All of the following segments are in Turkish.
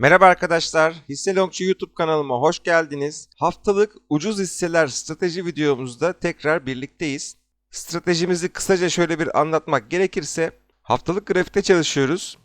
Merhaba arkadaşlar, Hisse Longçu YouTube kanalıma hoş geldiniz. Haftalık ucuz hisseler strateji videomuzda tekrar birlikteyiz. Stratejimizi kısaca şöyle bir anlatmak gerekirse, haftalık grafikte çalışıyoruz.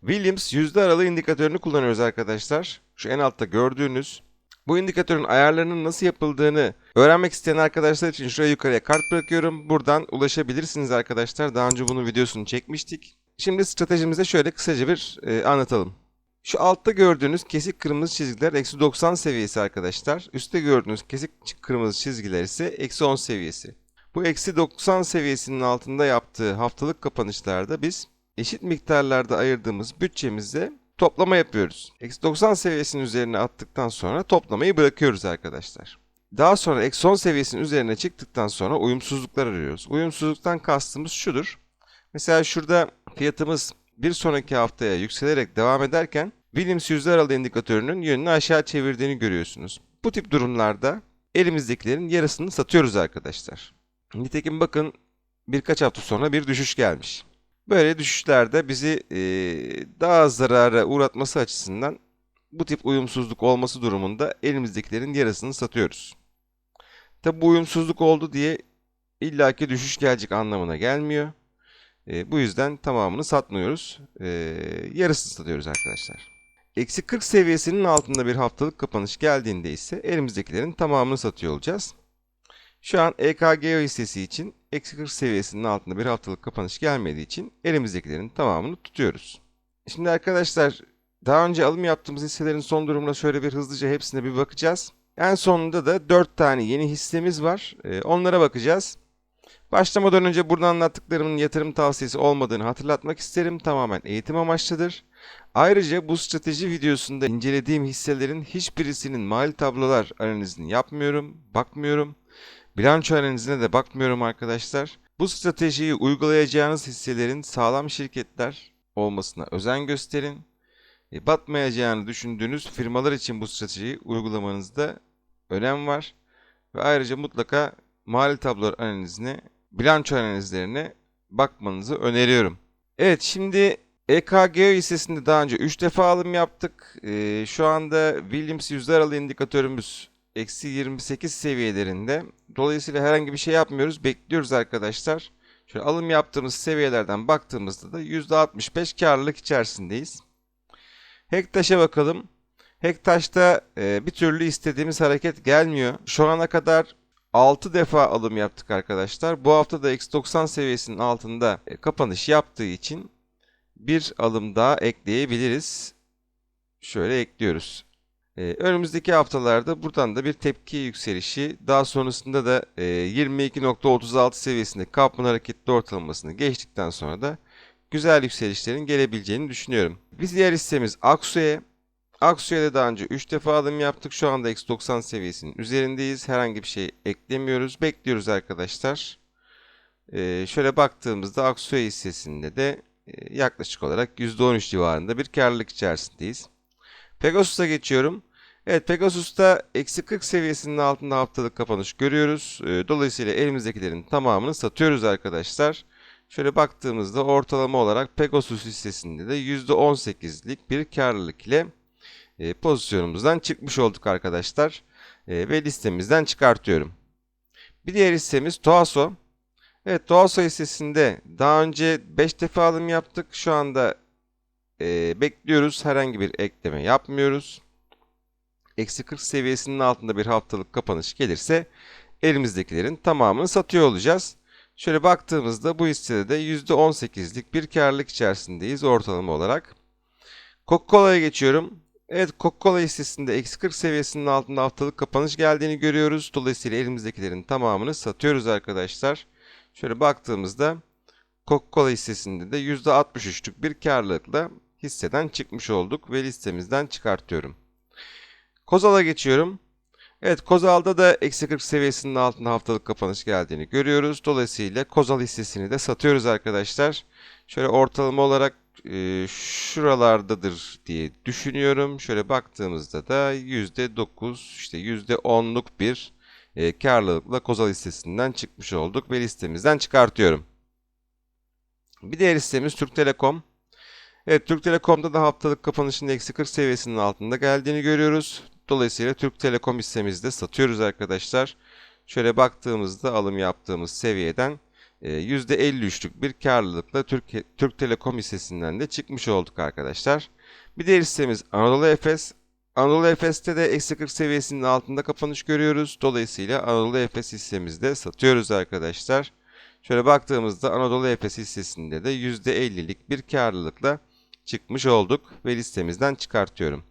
Williams yüzde aralığı indikatörünü kullanıyoruz arkadaşlar. Şu en altta gördüğünüz. Bu indikatörün ayarlarının nasıl yapıldığını öğrenmek isteyen arkadaşlar için şuraya yukarıya kart bırakıyorum. Buradan ulaşabilirsiniz arkadaşlar. Daha önce bunun videosunu çekmiştik. Şimdi stratejimize şöyle kısaca bir e, anlatalım. Şu altta gördüğünüz kesik kırmızı çizgiler eksi 90 seviyesi arkadaşlar. Üstte gördüğünüz kesik kırmızı çizgiler ise eksi 10 seviyesi. Bu eksi 90 seviyesinin altında yaptığı haftalık kapanışlarda biz eşit miktarlarda ayırdığımız bütçemizde toplama yapıyoruz. Eksi 90 seviyesinin üzerine attıktan sonra toplamayı bırakıyoruz arkadaşlar. Daha sonra eksi 10 seviyesinin üzerine çıktıktan sonra uyumsuzluklar arıyoruz. Uyumsuzluktan kastımız şudur. Mesela şurada fiyatımız bir sonraki haftaya yükselerek devam ederken Williams yüzde aralığı indikatörünün yönünü aşağı çevirdiğini görüyorsunuz. Bu tip durumlarda elimizdekilerin yarısını satıyoruz arkadaşlar. Nitekim bakın birkaç hafta sonra bir düşüş gelmiş. Böyle düşüşlerde bizi e, daha zarara uğratması açısından bu tip uyumsuzluk olması durumunda elimizdekilerin yarısını satıyoruz. Tabi bu uyumsuzluk oldu diye illaki düşüş gelecek anlamına gelmiyor. E, bu yüzden tamamını satmıyoruz. E, yarısını satıyoruz arkadaşlar. Eksi 40 seviyesinin altında bir haftalık kapanış geldiğinde ise elimizdekilerin tamamını satıyor olacağız. Şu an EKGO hissesi için eksi 40 seviyesinin altında bir haftalık kapanış gelmediği için elimizdekilerin tamamını tutuyoruz. Şimdi arkadaşlar daha önce alım yaptığımız hisselerin son durumuna şöyle bir hızlıca hepsine bir bakacağız. En sonunda da 4 tane yeni hissemiz var. E, onlara bakacağız. Başlamadan önce burada anlattıklarımın yatırım tavsiyesi olmadığını hatırlatmak isterim. Tamamen eğitim amaçlıdır. Ayrıca bu strateji videosunda incelediğim hisselerin hiçbirisinin mali tablolar analizini yapmıyorum, bakmıyorum. Bilanço analizine de bakmıyorum arkadaşlar. Bu stratejiyi uygulayacağınız hisselerin sağlam şirketler olmasına özen gösterin. E, batmayacağını düşündüğünüz firmalar için bu stratejiyi uygulamanızda önem var. Ve ayrıca mutlaka mali tablolar analizine bilanço analizlerine bakmanızı öneriyorum. Evet şimdi EKGO hissesinde daha önce 3 defa alım yaptık. Ee, şu anda Williams yüzde aralığı indikatörümüz eksi 28 seviyelerinde. Dolayısıyla herhangi bir şey yapmıyoruz. Bekliyoruz arkadaşlar. Şöyle alım yaptığımız seviyelerden baktığımızda da %65 karlılık içerisindeyiz. Hektaş'a bakalım. Hektaş'ta e, bir türlü istediğimiz hareket gelmiyor. Şu ana kadar 6 defa alım yaptık arkadaşlar. Bu hafta da X90 seviyesinin altında e, kapanış yaptığı için bir alım daha ekleyebiliriz. Şöyle ekliyoruz. E, önümüzdeki haftalarda buradan da bir tepki yükselişi daha sonrasında da e, 22.36 seviyesinde Kaplan hareketli ortalamasını geçtikten sonra da güzel yükselişlerin gelebileceğini düşünüyorum. Biz diğer hissemiz Aksu'ya Aksu'ya daha önce 3 defa alım yaptık. Şu anda X90 seviyesinin üzerindeyiz. Herhangi bir şey eklemiyoruz. Bekliyoruz arkadaşlar. Ee, şöyle baktığımızda Aksu'ya hissesinde de e, yaklaşık olarak %13 civarında bir karlılık içerisindeyiz. Pegasus'a geçiyorum. Evet Pegasus'ta eksi 40 seviyesinin altında haftalık kapanış görüyoruz. Ee, dolayısıyla elimizdekilerin tamamını satıyoruz arkadaşlar. Şöyle baktığımızda ortalama olarak Pegasus hissesinde de %18'lik bir karlılık ile e, pozisyonumuzdan çıkmış olduk arkadaşlar. E, ve listemizden çıkartıyorum. Bir diğer hissemiz Toaso. Evet Toaso hissesinde daha önce 5 defa alım yaptık. Şu anda e, bekliyoruz. Herhangi bir ekleme yapmıyoruz. Eksi 40 seviyesinin altında bir haftalık kapanış gelirse elimizdekilerin tamamını satıyor olacağız. Şöyle baktığımızda bu hissede de %18'lik bir karlılık içerisindeyiz ortalama olarak. Coca-Cola'ya geçiyorum. Evet Coca-Cola hissesinde eksi 40 seviyesinin altında haftalık kapanış geldiğini görüyoruz. Dolayısıyla elimizdekilerin tamamını satıyoruz arkadaşlar. Şöyle baktığımızda Coca-Cola hissesinde de %63'lük bir karlılıkla hisseden çıkmış olduk ve listemizden çıkartıyorum. Kozal'a geçiyorum. Evet Kozal'da da eksi 40 seviyesinin altında haftalık kapanış geldiğini görüyoruz. Dolayısıyla Kozal hissesini de satıyoruz arkadaşlar. Şöyle ortalama olarak e, şuralardadır diye düşünüyorum. Şöyle baktığımızda da %9 işte %10'luk bir e, karlılıkla Kozal listesinden çıkmış olduk ve listemizden çıkartıyorum. Bir diğer listemiz Türk Telekom. Evet Türk Telekom'da da haftalık kapanışın eksi 40 seviyesinin altında geldiğini görüyoruz. Dolayısıyla Türk Telekom hissemizde satıyoruz arkadaşlar. Şöyle baktığımızda alım yaptığımız seviyeden %53'lük bir karlılıkla Türk, Türk Telekom hissesinden de çıkmış olduk arkadaşlar. Bir diğer hissemiz Anadolu Efes. Anadolu Efes'te de eksi 40 seviyesinin altında kapanış görüyoruz. Dolayısıyla Anadolu Efes hissemizde satıyoruz arkadaşlar. Şöyle baktığımızda Anadolu Efes hissesinde de %50'lik bir karlılıkla çıkmış olduk ve listemizden çıkartıyorum.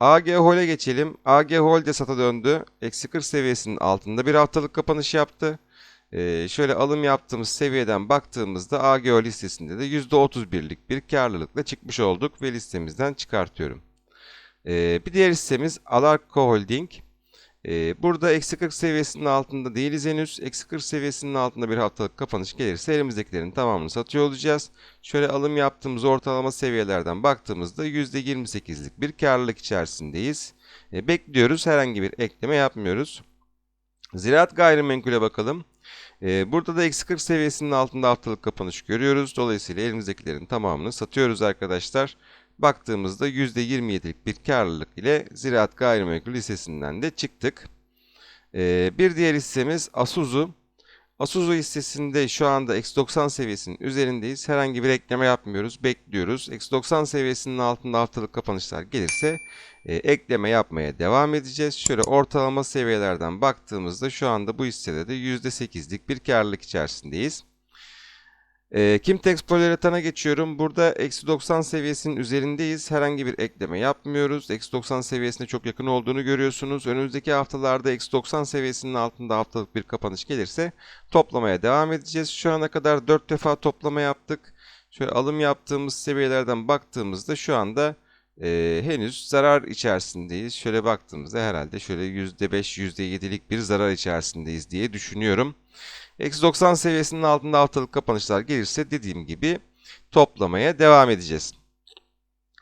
AG Hol'e geçelim. AG Hol de sata döndü. Eksi 40 seviyesinin altında bir haftalık kapanış yaptı. Ee, şöyle alım yaptığımız seviyeden baktığımızda AG Hol listesinde de %31'lik bir karlılıkla çıkmış olduk ve listemizden çıkartıyorum. Ee, bir diğer hissemiz Alarko Holding. Ee, burada eksi 40 seviyesinin altında değiliz henüz. Eksi 40 seviyesinin altında bir haftalık kapanış gelirse elimizdekilerin tamamını satıyor olacağız. Şöyle alım yaptığımız ortalama seviyelerden baktığımızda %28'lik bir karlılık içerisindeyiz. Bekliyoruz. Herhangi bir ekleme yapmıyoruz. Ziraat gayrimenkule bakalım. Ee, burada da eksi 40 seviyesinin altında haftalık kapanış görüyoruz. Dolayısıyla elimizdekilerin tamamını satıyoruz arkadaşlar. Baktığımızda %27'lik bir karlılık ile Ziraat Gayrimenkul hissesinden de çıktık. Ee, bir diğer hissemiz Asuzu. Asuzu hissesinde şu anda X90 seviyesinin üzerindeyiz. Herhangi bir ekleme yapmıyoruz. Bekliyoruz. X90 seviyesinin altında haftalık kapanışlar gelirse e, ekleme yapmaya devam edeceğiz. Şöyle ortalama seviyelerden baktığımızda şu anda bu hissede de %8'lik bir karlılık içerisindeyiz. E, Kimtex Polyaretan'a geçiyorum. Burada eksi 90 seviyesinin üzerindeyiz. Herhangi bir ekleme yapmıyoruz. Eksi 90 seviyesine çok yakın olduğunu görüyorsunuz. Önümüzdeki haftalarda eksi 90 seviyesinin altında haftalık bir kapanış gelirse toplamaya devam edeceğiz. Şu ana kadar 4 defa toplama yaptık. Şöyle alım yaptığımız seviyelerden baktığımızda şu anda e, henüz zarar içerisindeyiz. Şöyle baktığımızda herhalde şöyle %5, %7'lik bir zarar içerisindeyiz diye düşünüyorum. Eksi 90 seviyesinin altında haftalık kapanışlar gelirse dediğim gibi toplamaya devam edeceğiz.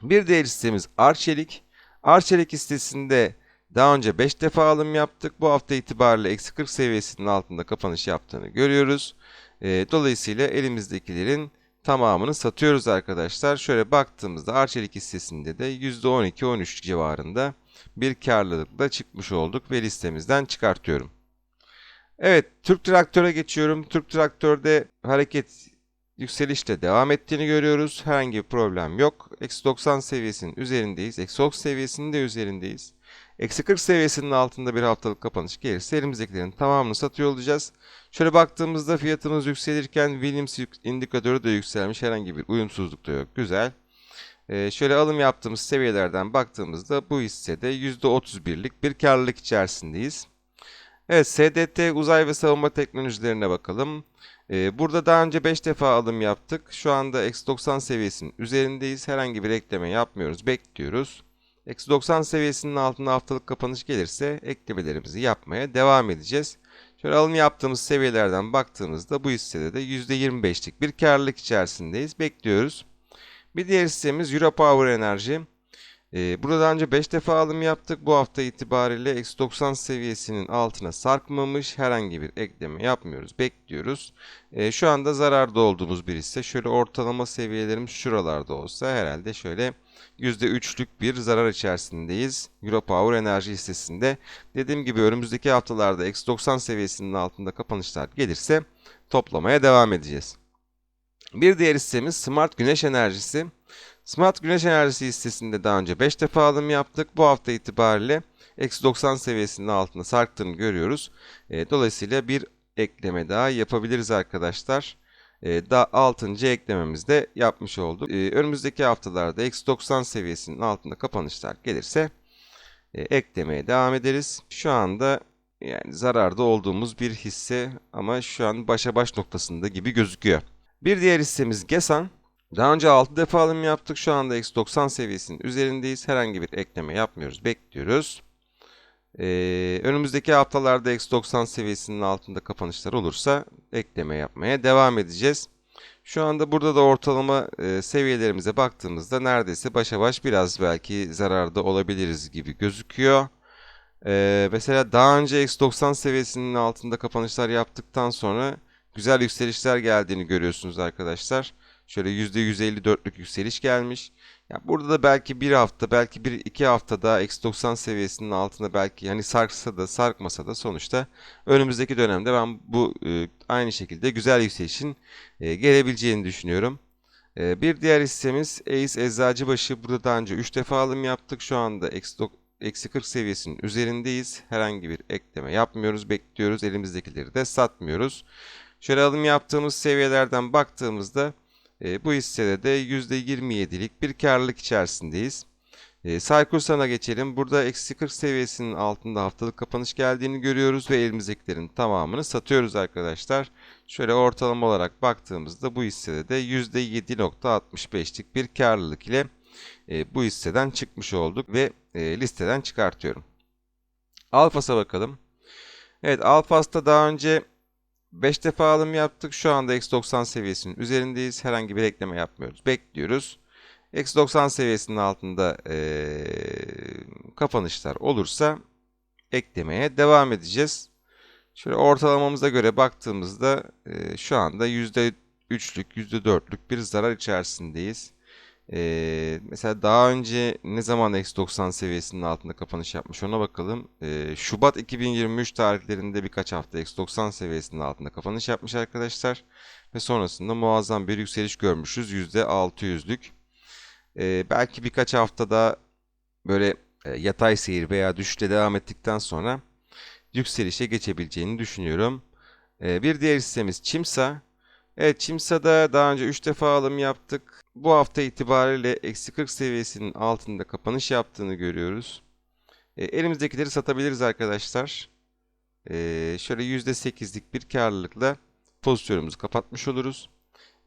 Bir diğer hissemiz Arçelik. Arçelik hissesinde daha önce 5 defa alım yaptık. Bu hafta itibariyle eksi 40 seviyesinin altında kapanış yaptığını görüyoruz. Dolayısıyla elimizdekilerin tamamını satıyoruz arkadaşlar. Şöyle baktığımızda Arçelik hissesinde de %12-13 civarında bir karlılıkla çıkmış olduk ve listemizden çıkartıyorum. Evet, Türk Traktör'e geçiyorum. Türk Traktör'de hareket yükselişte devam ettiğini görüyoruz. Herhangi bir problem yok. Eksi 90 seviyesinin üzerindeyiz. Eksi 30 seviyesinin de üzerindeyiz. Eksi 40 seviyesinin altında bir haftalık kapanış gelirse elimizdekilerin tamamını satıyor olacağız. Şöyle baktığımızda fiyatımız yükselirken Williams indikatörü de yükselmiş. Herhangi bir uyumsuzluk da yok. Güzel. Ee, şöyle alım yaptığımız seviyelerden baktığımızda bu hissede %31'lik bir karlılık içerisindeyiz. Evet, SDT uzay ve savunma teknolojilerine bakalım. Ee, burada daha önce 5 defa alım yaptık. Şu anda X90 seviyesinin üzerindeyiz. Herhangi bir ekleme yapmıyoruz. Bekliyoruz. X90 seviyesinin altında haftalık kapanış gelirse eklemelerimizi yapmaya devam edeceğiz. Şöyle alım yaptığımız seviyelerden baktığımızda bu hissede de %25'lik bir karlılık içerisindeyiz. Bekliyoruz. Bir diğer hissemiz Europower Enerji. Ee, burada önce 5 defa alım yaptık. Bu hafta itibariyle X90 seviyesinin altına sarkmamış. Herhangi bir ekleme yapmıyoruz. Bekliyoruz. Ee, şu anda zararda olduğumuz bir hisse. Şöyle ortalama seviyelerimiz şuralarda olsa herhalde şöyle %3'lük bir zarar içerisindeyiz. Europower Enerji hissesinde. Dediğim gibi önümüzdeki haftalarda X90 seviyesinin altında kapanışlar gelirse toplamaya devam edeceğiz. Bir diğer hissemiz Smart Güneş Enerjisi. Smart Güneş Enerjisi hissesinde daha önce 5 defa alım yaptık. Bu hafta itibariyle eksi 90 seviyesinin altında sarktığını görüyoruz. E, dolayısıyla bir ekleme daha yapabiliriz arkadaşlar. E, daha 6. eklememizi de yapmış olduk. E, önümüzdeki haftalarda eksi 90 seviyesinin altında kapanışlar gelirse e, eklemeye devam ederiz. Şu anda yani zararda olduğumuz bir hisse ama şu an başa baş noktasında gibi gözüküyor. Bir diğer hissemiz Gesan. Daha önce 6 defa alım yaptık. Şu anda X90 seviyesinin üzerindeyiz. Herhangi bir ekleme yapmıyoruz. Bekliyoruz. Ee, önümüzdeki haftalarda X90 seviyesinin altında kapanışlar olursa ekleme yapmaya devam edeceğiz. Şu anda burada da ortalama e, seviyelerimize baktığımızda neredeyse başa baş biraz belki zararda olabiliriz gibi gözüküyor. Ee, mesela daha önce X90 seviyesinin altında kapanışlar yaptıktan sonra güzel yükselişler geldiğini görüyorsunuz arkadaşlar. Şöyle %154'lük yükseliş gelmiş. Ya burada da belki bir hafta, belki bir iki hafta daha eksi 90 seviyesinin altında belki hani sarksa da sarkmasa da sonuçta önümüzdeki dönemde ben bu e, aynı şekilde güzel yükselişin e, gelebileceğini düşünüyorum. E, bir diğer hissemiz Ace Eczacıbaşı. Burada daha önce 3 defa alım yaptık. Şu anda eksi eksi 40 seviyesinin üzerindeyiz. Herhangi bir ekleme yapmıyoruz, bekliyoruz. Elimizdekileri de satmıyoruz. Şöyle alım yaptığımız seviyelerden baktığımızda e, bu hissede de %27'lik bir karlılık içerisindeyiz. E, Saykursan'a geçelim. Burada eksi 40 seviyesinin altında haftalık kapanış geldiğini görüyoruz ve elimizdekilerin tamamını satıyoruz arkadaşlar. Şöyle ortalama olarak baktığımızda bu hissede de %7.65'lik bir karlılık ile e, bu hisseden çıkmış olduk ve e, listeden çıkartıyorum. Alfas'a bakalım. Evet Alfas'ta daha önce 5 defa alım yaptık. Şu anda X90 seviyesinin üzerindeyiz. Herhangi bir ekleme yapmıyoruz. Bekliyoruz. X90 seviyesinin altında eee, kapanışlar olursa eklemeye devam edeceğiz. Şöyle ortalamamıza göre baktığımızda eee, şu anda %3'lük, %4'lük bir zarar içerisindeyiz. Eee, mesela daha önce ne zaman X90 seviyesinin altında kapanış yapmış ona bakalım. Eee, Şubat 2023 tarihlerinde birkaç hafta X90 seviyesinin altında kapanış yapmış arkadaşlar. Ve sonrasında muazzam bir yükseliş görmüşüz %600'lük. Eee, belki birkaç haftada böyle e, yatay seyir veya düşüşle devam ettikten sonra yükselişe geçebileceğini düşünüyorum. Bir diğer hissemiz Çimsa. Evet Çimsa'da daha önce 3 defa alım yaptık. Bu hafta itibariyle eksi 40 seviyesinin altında kapanış yaptığını görüyoruz. E, elimizdekileri satabiliriz arkadaşlar. E, şöyle %8'lik bir karlılıkla pozisyonumuzu kapatmış oluruz.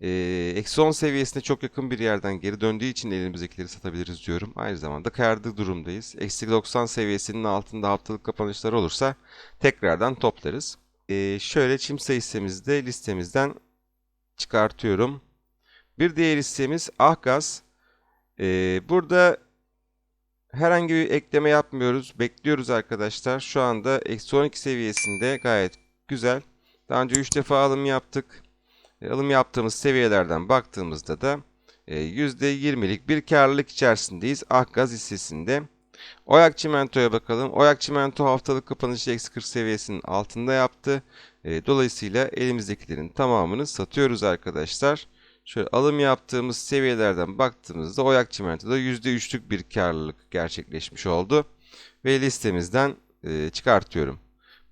E, eksi 10 seviyesine çok yakın bir yerden geri döndüğü için elimizdekileri satabiliriz diyorum. Aynı zamanda kârlı durumdayız. Eksi 90 seviyesinin altında haftalık kapanışlar olursa tekrardan toplarız. E, şöyle Çimsa hissemizi de listemizden çıkartıyorum. Bir diğer hissemiz Ahgaz. Ee, burada herhangi bir ekleme yapmıyoruz. Bekliyoruz arkadaşlar. Şu anda eksi 12 seviyesinde gayet güzel. Daha önce 3 defa alım yaptık. E, alım yaptığımız seviyelerden baktığımızda da e, %20'lik bir karlılık içerisindeyiz. Ahgaz hissesinde. Oyak Çimento'ya bakalım. Oyak Çimento haftalık kapanışı eksi 40 seviyesinin altında yaptı. E, dolayısıyla elimizdekilerin tamamını satıyoruz arkadaşlar. Şöyle alım yaptığımız seviyelerden baktığımızda Oyak Çimento'da %3'lük bir karlılık gerçekleşmiş oldu. Ve listemizden e, çıkartıyorum.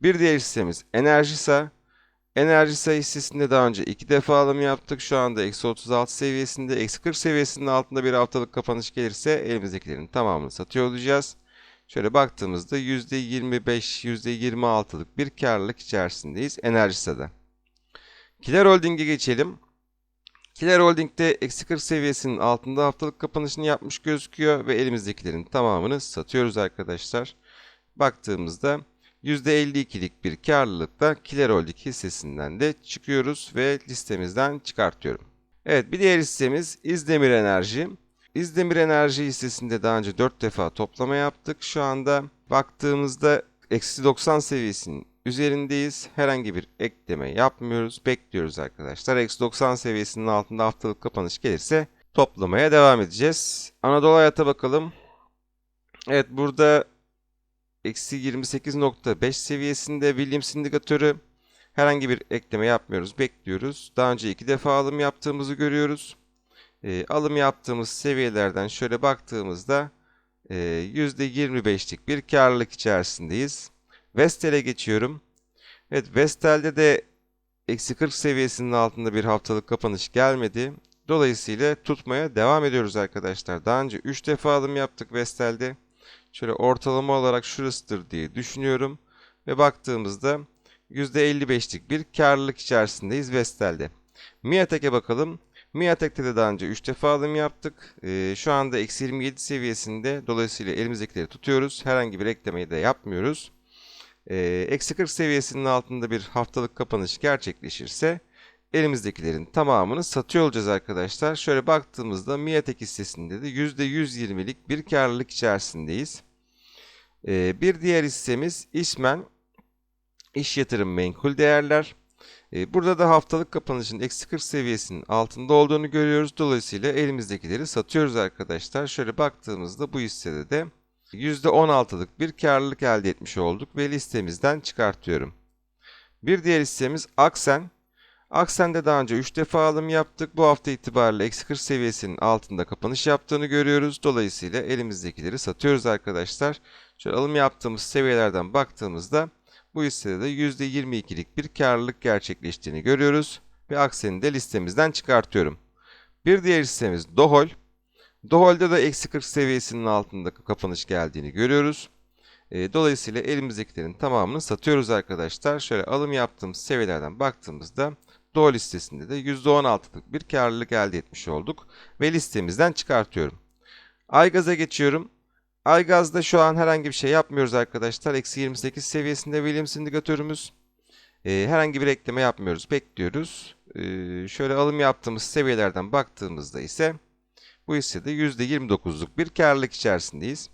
Bir diğer hissemiz Enerjisa. Enerjisa hissesinde daha önce iki defa alım yaptık. Şu anda eksi 36 seviyesinde, eksi 40 seviyesinin altında bir haftalık kapanış gelirse elimizdekilerin tamamını satıyor olacağız. Şöyle baktığımızda %25, %26'lık bir karlılık içerisindeyiz Enerjisa'da. Kiler Holding'e geçelim. Kiler Holding'de eksi 40 seviyesinin altında haftalık kapanışını yapmış gözüküyor ve elimizdekilerin tamamını satıyoruz arkadaşlar. Baktığımızda %52'lik bir karlılıkla Kiler Holding hissesinden de çıkıyoruz ve listemizden çıkartıyorum. Evet bir diğer hissemiz İzdemir Enerji. İzdemir Enerji hissesinde daha önce 4 defa toplama yaptık. Şu anda baktığımızda eksi 90 seviyesinin üzerindeyiz. Herhangi bir ekleme yapmıyoruz. Bekliyoruz arkadaşlar. Eksi 90 seviyesinin altında haftalık kapanış gelirse toplamaya devam edeceğiz. Anadolu Hayat'a bakalım. Evet burada eksi 28.5 seviyesinde Williams indikatörü herhangi bir ekleme yapmıyoruz. Bekliyoruz. Daha önce iki defa alım yaptığımızı görüyoruz. E, alım yaptığımız seviyelerden şöyle baktığımızda e, %25'lik bir karlılık içerisindeyiz. Vestel'e geçiyorum. Evet Vestel'de de eksi 40 seviyesinin altında bir haftalık kapanış gelmedi. Dolayısıyla tutmaya devam ediyoruz arkadaşlar. Daha önce 3 defa alım yaptık Vestel'de. Şöyle ortalama olarak şurasıdır diye düşünüyorum. Ve baktığımızda %55'lik bir karlılık içerisindeyiz Vestel'de. Miatek'e bakalım. Miatek'te de daha önce 3 defa alım yaptık. Ee, şu anda eksi 27 seviyesinde. Dolayısıyla elimizdekileri tutuyoruz. Herhangi bir eklemeyi de yapmıyoruz. Ee, eksi 40 seviyesinin altında bir haftalık kapanış gerçekleşirse elimizdekilerin tamamını satıyor olacağız arkadaşlar. Şöyle baktığımızda Miatek hissesinde de %120'lik bir karlılık içerisindeyiz. Ee, bir diğer hissemiz İşmen İş Yatırım Menkul Değerler. E, burada da haftalık kapanışın eksi 40 seviyesinin altında olduğunu görüyoruz. Dolayısıyla elimizdekileri satıyoruz arkadaşlar. Şöyle baktığımızda bu hissede de %16'lık bir karlılık elde etmiş olduk ve listemizden çıkartıyorum. Bir diğer hissemiz Aksen. Aksen'de daha önce 3 defa alım yaptık. Bu hafta itibariyle eksi 40 seviyesinin altında kapanış yaptığını görüyoruz. Dolayısıyla elimizdekileri satıyoruz arkadaşlar. Şöyle alım yaptığımız seviyelerden baktığımızda bu hissede de %22'lik bir karlılık gerçekleştiğini görüyoruz. Ve Aksen'i de listemizden çıkartıyorum. Bir diğer hissemiz Dohol. Dohol'de de eksi 40 seviyesinin altında kapanış geldiğini görüyoruz. E, Dolayısıyla elimizdekilerin tamamını satıyoruz arkadaşlar. Şöyle alım yaptığımız seviyelerden baktığımızda Dow listesinde de %16'lık bir karlılık elde etmiş olduk. Ve listemizden çıkartıyorum. Aygaz'a geçiyorum. Aygaz'da şu an herhangi bir şey yapmıyoruz arkadaşlar. Eksi 28 seviyesinde Williams indikatörümüz. E, herhangi bir ekleme yapmıyoruz. Bekliyoruz. E, şöyle alım yaptığımız seviyelerden baktığımızda ise bu hissede %29'luk bir karlılık içerisindeyiz.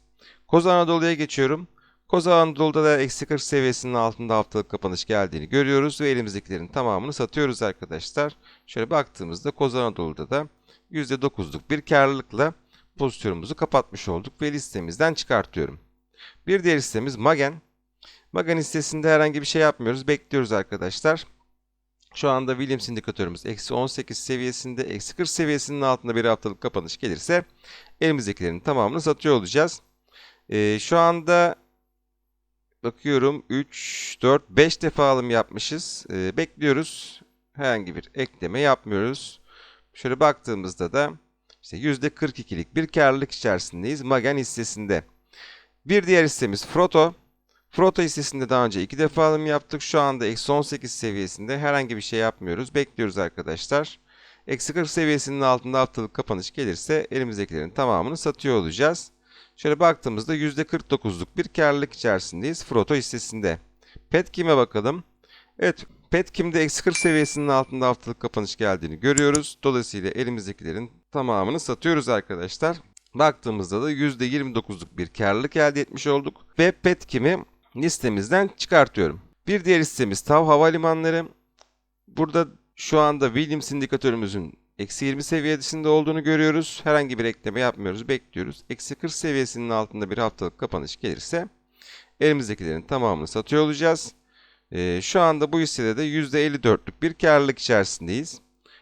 Koza Anadolu'ya geçiyorum. Koza Anadolu'da da eksi 40 seviyesinin altında haftalık kapanış geldiğini görüyoruz ve elimizdekilerin tamamını satıyoruz arkadaşlar. Şöyle baktığımızda Koza Anadolu'da da %9'luk bir karlılıkla pozisyonumuzu kapatmış olduk ve listemizden çıkartıyorum. Bir diğer listemiz Magen. Magen listesinde herhangi bir şey yapmıyoruz. Bekliyoruz arkadaşlar. Şu anda Williams indikatörümüz eksi 18 seviyesinde, eksi 40 seviyesinin altında bir haftalık kapanış gelirse elimizdekilerin tamamını satıyor olacağız. Ee, şu anda bakıyorum 3, 4, 5 defa alım yapmışız. Ee, bekliyoruz. Herhangi bir ekleme yapmıyoruz. Şöyle baktığımızda da işte %42'lik bir karlılık içerisindeyiz Magen hissesinde. Bir diğer hissemiz Froto. Froto hissesinde daha önce iki defa alım yaptık. Şu anda eksi 18 seviyesinde herhangi bir şey yapmıyoruz. Bekliyoruz arkadaşlar. Eksi 40 seviyesinin altında haftalık kapanış gelirse elimizdekilerin tamamını satıyor olacağız. Şöyle baktığımızda %49'luk bir karlılık içerisindeyiz Froto hissesinde. Petkim'e bakalım. Evet Petkim'de eksi 40 seviyesinin altında haftalık kapanış geldiğini görüyoruz. Dolayısıyla elimizdekilerin tamamını satıyoruz arkadaşlar. Baktığımızda da %29'luk bir karlılık elde etmiş olduk. Ve Petkim'i listemizden çıkartıyorum. Bir diğer listemiz TAV Havalimanları. Burada şu anda Williams indikatörümüzün eksi 20 seviyesinde olduğunu görüyoruz. Herhangi bir ekleme yapmıyoruz, bekliyoruz. Eksi 40 seviyesinin altında bir haftalık kapanış gelirse elimizdekilerin tamamını satıyor olacağız. Ee, şu anda bu hissede de %54'lük bir karlılık içerisindeyiz.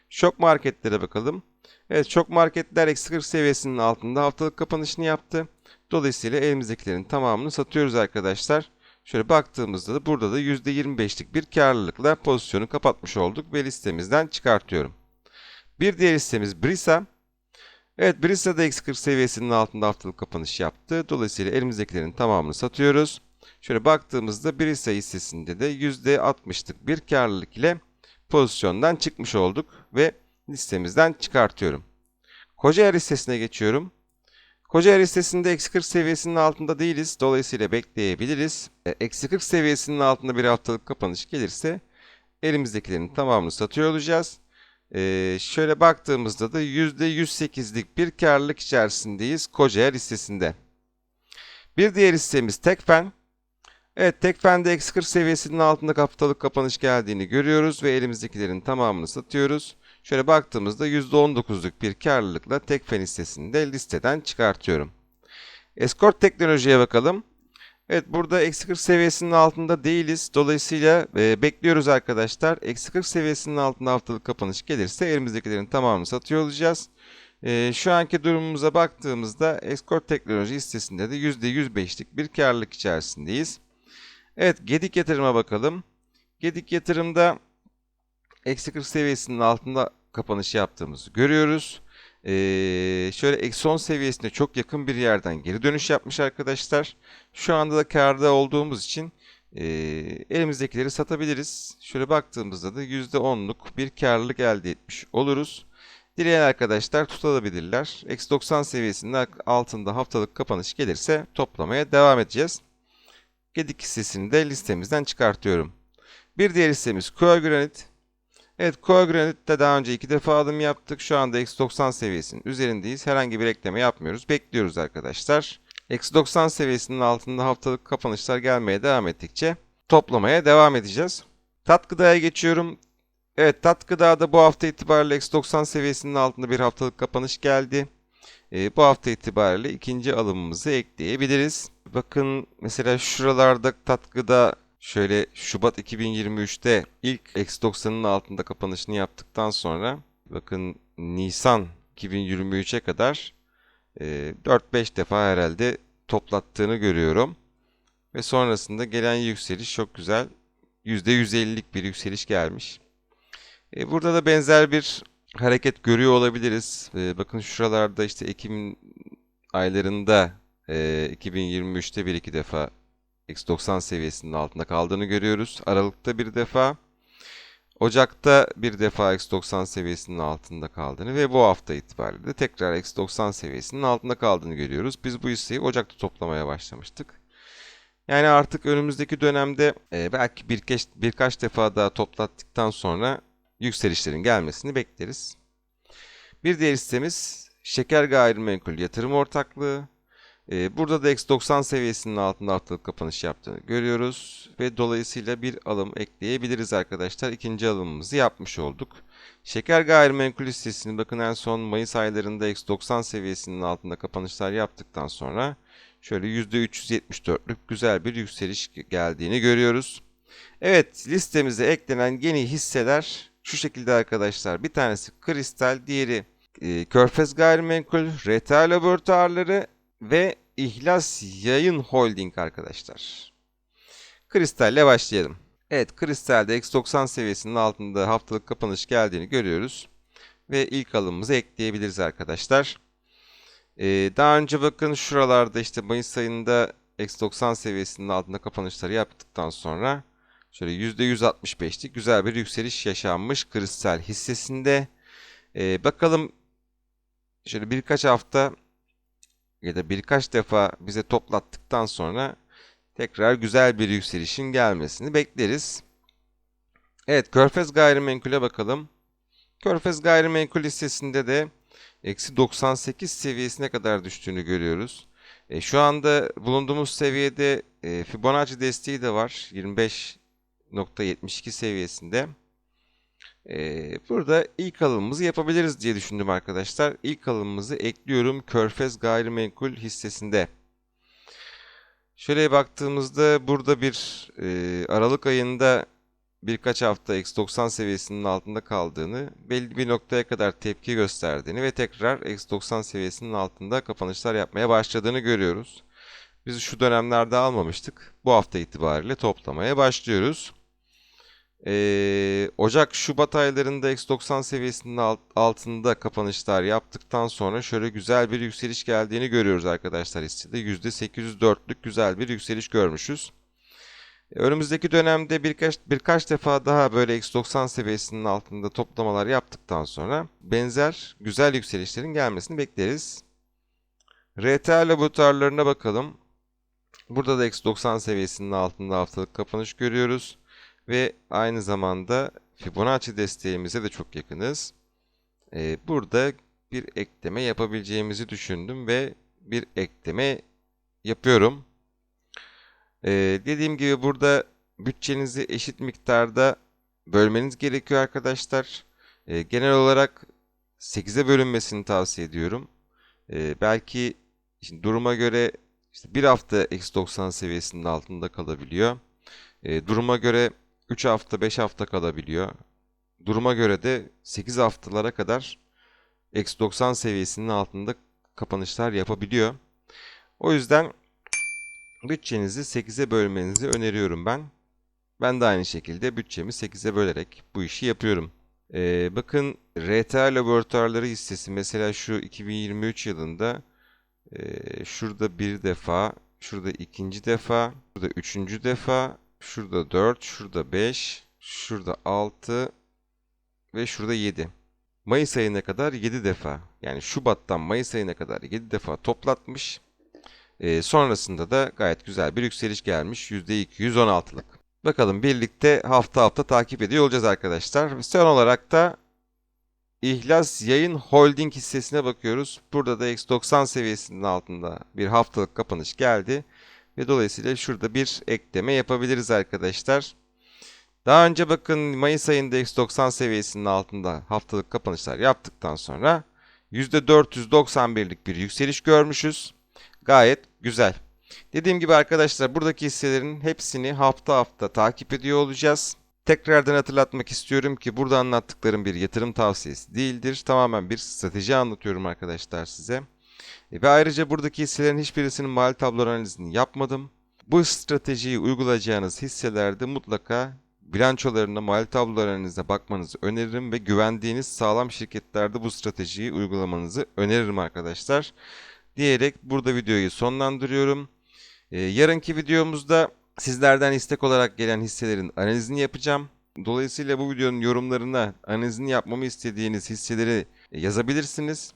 Şok marketlere bakalım. Evet şok marketler eksi 40 seviyesinin altında haftalık kapanışını yaptı. Dolayısıyla elimizdekilerin tamamını satıyoruz arkadaşlar. Şöyle baktığımızda da burada da %25'lik bir karlılıkla pozisyonu kapatmış olduk ve listemizden çıkartıyorum. Bir diğer listemiz Brisa. Evet Brisa da eksi 40 seviyesinin altında haftalık kapanış yaptı. Dolayısıyla elimizdekilerin tamamını satıyoruz. Şöyle baktığımızda Brisa hissesinde de %60'lık bir karlılık ile pozisyondan çıkmış olduk ve listemizden çıkartıyorum. Kocaeli hissesine geçiyorum. Kocaeli hissesinde eksi 40 seviyesinin altında değiliz. Dolayısıyla bekleyebiliriz. E, Eksi 40 seviyesinin altında bir haftalık kapanış gelirse elimizdekilerin tamamını satıyor olacağız. Ee, şöyle baktığımızda da %108'lik bir karlılık içerisindeyiz Kocaeli hissesinde. Bir diğer hissemiz Tekfen. Evet Tekfen'de eksi 40 seviyesinin altında haftalık kapanış geldiğini görüyoruz ve elimizdekilerin tamamını satıyoruz. Şöyle baktığımızda %19'luk bir karlılıkla Tekfen hissesini de listeden çıkartıyorum. Escort teknolojiye bakalım. Evet burada eksi 40 seviyesinin altında değiliz. Dolayısıyla e, bekliyoruz arkadaşlar. Eksi 40 seviyesinin altında haftalık kapanış gelirse elimizdekilerin tamamını satıyor olacağız. E, şu anki durumumuza baktığımızda Escort teknoloji hissesinde de %105'lik bir karlılık içerisindeyiz. Evet Gedik yatırıma bakalım. Gedik yatırımda eksi 40 seviyesinin altında kapanış yaptığımızı görüyoruz. Ee, şöyle 10 seviyesine çok yakın bir yerden geri dönüş yapmış arkadaşlar. Şu anda da karda olduğumuz için e, elimizdekileri satabiliriz. Şöyle baktığımızda da %10'luk bir karlılık elde etmiş oluruz. Dileyen arkadaşlar tutabilirler. Eksi 90 seviyesinin altında haftalık kapanış gelirse toplamaya devam edeceğiz. Gedik hissesini de listemizden çıkartıyorum. Bir diğer hissemiz Koa Granit. Evet Koa Granit'te daha önce iki defa alım yaptık. Şu anda eksi 90 seviyesinin üzerindeyiz. Herhangi bir ekleme yapmıyoruz. Bekliyoruz arkadaşlar. Eksi 90 seviyesinin altında haftalık kapanışlar gelmeye devam ettikçe toplamaya devam edeceğiz. Tat gıdaya geçiyorum. Evet tat gıdada bu hafta itibariyle X90 seviyesinin altında bir haftalık kapanış geldi. Ee, bu hafta itibariyle ikinci alımımızı ekleyebiliriz. Bakın mesela şuralarda tat gıda şöyle Şubat 2023'te ilk X90'ın altında kapanışını yaptıktan sonra bakın Nisan 2023'e kadar e, 4-5 defa herhalde toplattığını görüyorum. Ve sonrasında gelen yükseliş çok güzel. %150'lik bir yükseliş gelmiş. E, burada da benzer bir hareket görüyor olabiliriz. E, bakın şuralarda işte Ekim aylarında e, 2023'te bir iki defa X90 seviyesinin altında kaldığını görüyoruz. Aralıkta bir defa. Ocak'ta bir defa X90 seviyesinin altında kaldığını ve bu hafta itibariyle de tekrar X90 seviyesinin altında kaldığını görüyoruz. Biz bu hisseyi Ocak'ta toplamaya başlamıştık. Yani artık önümüzdeki dönemde e, belki birkaç, birkaç defa daha toplattıktan sonra yükselişlerin gelmesini bekleriz. Bir diğer hissemiz Şeker Gayrimenkul Yatırım Ortaklığı. E, burada da X90 seviyesinin altında haftalık kapanış yaptığını görüyoruz. Ve dolayısıyla bir alım ekleyebiliriz arkadaşlar. İkinci alımımızı yapmış olduk. Şeker Gayrimenkul hissesini bakın en son Mayıs aylarında X90 seviyesinin altında kapanışlar yaptıktan sonra şöyle %374'lük güzel bir yükseliş geldiğini görüyoruz. Evet listemize eklenen yeni hisseler şu şekilde arkadaşlar. Bir tanesi Kristal, diğeri e, Körfez Gayrimenkul, Reta Laboratuvarları ve İhlas Yayın Holding arkadaşlar. Kristal ile başlayalım. Evet Kristal'de X90 seviyesinin altında haftalık kapanış geldiğini görüyoruz. Ve ilk alımımızı ekleyebiliriz arkadaşlar. Ee, daha önce bakın şuralarda işte Mayıs ayında X90 seviyesinin altında kapanışları yaptıktan sonra şöyle %165'lik güzel bir yükseliş yaşanmış kristal hissesinde. Ee, bakalım şöyle birkaç hafta ya da birkaç defa bize toplattıktan sonra tekrar güzel bir yükselişin gelmesini bekleriz. Evet Körfez Gayrimenkul'e bakalım. Körfez Gayrimenkul listesinde de eksi 98 seviyesine kadar düştüğünü görüyoruz. E, şu anda bulunduğumuz seviyede e, Fibonacci desteği de var. 25.72 seviyesinde. Burada ilk alımımızı yapabiliriz diye düşündüm arkadaşlar. İlk alımımızı ekliyorum Körfez Gayrimenkul hissesinde. Şöyle baktığımızda burada bir Aralık ayında birkaç hafta X90 seviyesinin altında kaldığını, belli bir noktaya kadar tepki gösterdiğini ve tekrar X90 seviyesinin altında kapanışlar yapmaya başladığını görüyoruz. Biz şu dönemlerde almamıştık. Bu hafta itibariyle toplamaya başlıyoruz. Ee, Ocak, Şubat aylarında X90 seviyesinin alt, altında kapanışlar yaptıktan sonra şöyle güzel bir yükseliş geldiğini görüyoruz arkadaşlar hissede. %804'lük güzel bir yükseliş görmüşüz. Önümüzdeki dönemde birkaç birkaç defa daha böyle X90 seviyesinin altında toplamalar yaptıktan sonra benzer güzel yükselişlerin gelmesini bekleriz. RTA laboratuvarlarına bakalım. Burada da X90 seviyesinin altında haftalık kapanış görüyoruz. Ve aynı zamanda Fibonacci desteğimize de çok yakınız. Ee, burada bir ekleme yapabileceğimizi düşündüm ve bir ekleme yapıyorum. Ee, dediğim gibi burada bütçenizi eşit miktarda bölmeniz gerekiyor arkadaşlar. Ee, genel olarak 8'e bölünmesini tavsiye ediyorum. Ee, belki şimdi duruma göre işte bir hafta X90 seviyesinin altında kalabiliyor. Ee, duruma göre 3 hafta 5 hafta kalabiliyor. Duruma göre de 8 haftalara kadar X90 seviyesinin altında kapanışlar yapabiliyor. O yüzden bütçenizi 8'e bölmenizi öneriyorum ben. Ben de aynı şekilde bütçemi 8'e bölerek bu işi yapıyorum. Ee, bakın RTA laboratuvarları hissesi mesela şu 2023 yılında e, şurada bir defa, şurada ikinci defa, şurada üçüncü defa, şurada 4, şurada 5, şurada 6 ve şurada 7. Mayıs ayına kadar 7 defa yani Şubat'tan Mayıs ayına kadar 7 defa toplatmış. E, sonrasında da gayet güzel bir yükseliş gelmiş. %216'lık. Bakalım birlikte hafta hafta takip ediyor olacağız arkadaşlar. Son olarak da İhlas Yayın Holding hissesine bakıyoruz. Burada da X90 seviyesinin altında bir haftalık kapanış geldi. Ve dolayısıyla şurada bir ekleme yapabiliriz arkadaşlar. Daha önce bakın Mayıs ayında X90 seviyesinin altında haftalık kapanışlar yaptıktan sonra %491'lik bir yükseliş görmüşüz. Gayet güzel. Dediğim gibi arkadaşlar buradaki hisselerin hepsini hafta hafta takip ediyor olacağız. Tekrardan hatırlatmak istiyorum ki burada anlattıklarım bir yatırım tavsiyesi değildir. Tamamen bir strateji anlatıyorum arkadaşlar size. E, Ve ayrıca buradaki hisselerin hiçbirisinin mali tablo analizini yapmadım. Bu stratejiyi uygulayacağınız hisselerde mutlaka bilançolarına, mali tablolarınıza bakmanızı öneririm ve güvendiğiniz sağlam şirketlerde bu stratejiyi uygulamanızı öneririm arkadaşlar. Diyerek burada videoyu sonlandırıyorum. Ee, yarınki videomuzda sizlerden istek olarak gelen hisselerin analizini yapacağım. Dolayısıyla bu videonun yorumlarına analizini yapmamı istediğiniz hisseleri yazabilirsiniz.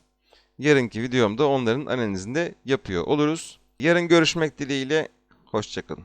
Yarınki videomda onların analizini de yapıyor oluruz. Yarın görüşmek dileğiyle. Hoşçakalın.